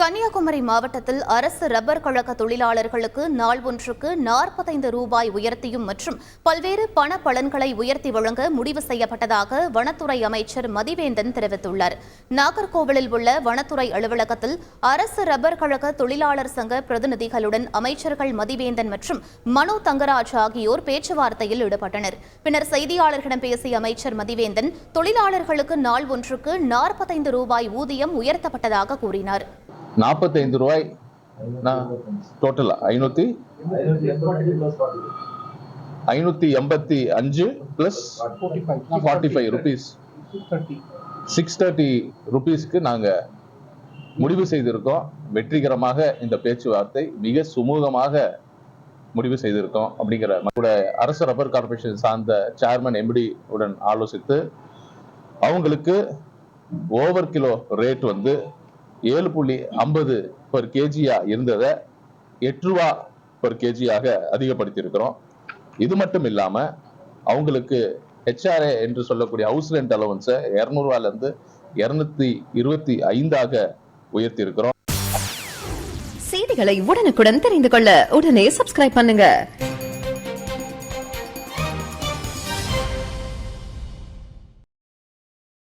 கன்னியாகுமரி மாவட்டத்தில் அரசு ரப்பர் கழக தொழிலாளர்களுக்கு நாள் ஒன்றுக்கு நாற்பத்தைந்து ரூபாய் உயர்த்தியும் மற்றும் பல்வேறு பண பலன்களை உயர்த்தி வழங்க முடிவு செய்யப்பட்டதாக வனத்துறை அமைச்சர் மதிவேந்தன் தெரிவித்துள்ளார். நாகர்கோவிலில் உள்ள வனத்துறை அலுவலகத்தில் அரசு ரப்பர் கழக தொழிலாளர் சங்க பிரதிநிதிகளுடன் அமைச்சர்கள் மதிவேந்தன் மற்றும் மனோ தங்கராஜ் ஆகியோர் பேச்சுவார்த்தையில் ஈடுபட்டனர். பின்னர் செய்தியாளர்களிடம் பேசிய அமைச்சர் மதிவேந்தன் தொழிலாளர்களுக்கு நாள் ஒன்றுக்கு நாற்பத்தைந்து ரூபாய் ஊதியம் உயர்த்தப்பட்டதாக கூறினார். நாற்பத்தைந்து ரூபாய். டோட்டலா ஐநூத்தி ஐநூத்தி எண்பத்தி அஞ்சு plus forty five rupees six thirty ருபீஸ்க்கு நாங்க முடிவு செய்திருக்கோம். வெற்றிகரமாக இந்த பேச்சுவார்த்தை மிக சுமூகமாக முடிவு செய்திருக்கோம் அப்படிங்கிற கூட அரசு ரப்பர் கார்பரேஷன் சார்ந்த சேர்மன் எம்டி உடன் ஆலோசித்து அவங்களுக்கு ஓவர் கிலோ ரேட் வந்து ஏழு புள்ளி ஐம்பது பர் கேஜியா இருந்ததை எட்டு ரூபா பர் கேஜியாக அதிகப்படுத்தியிருக்கிறோம். இது மட்டும் இல்லாம அவங்களுக்கு ஹெச்ஆர்ஏ என்று சொல்லக்கூடிய ஹவுஸ் ரெண்ட் அலவன்ஸை இரநூறுவால இருந்து இருநூத்தி இருபத்தி ஐந்தாக உயர்த்தியிருக்கிறோம். செய்திகளை உடனுக்குடன் தெரிந்து கொள்ள உடனே சப்ஸ்கிரைப் பண்ணுங்க.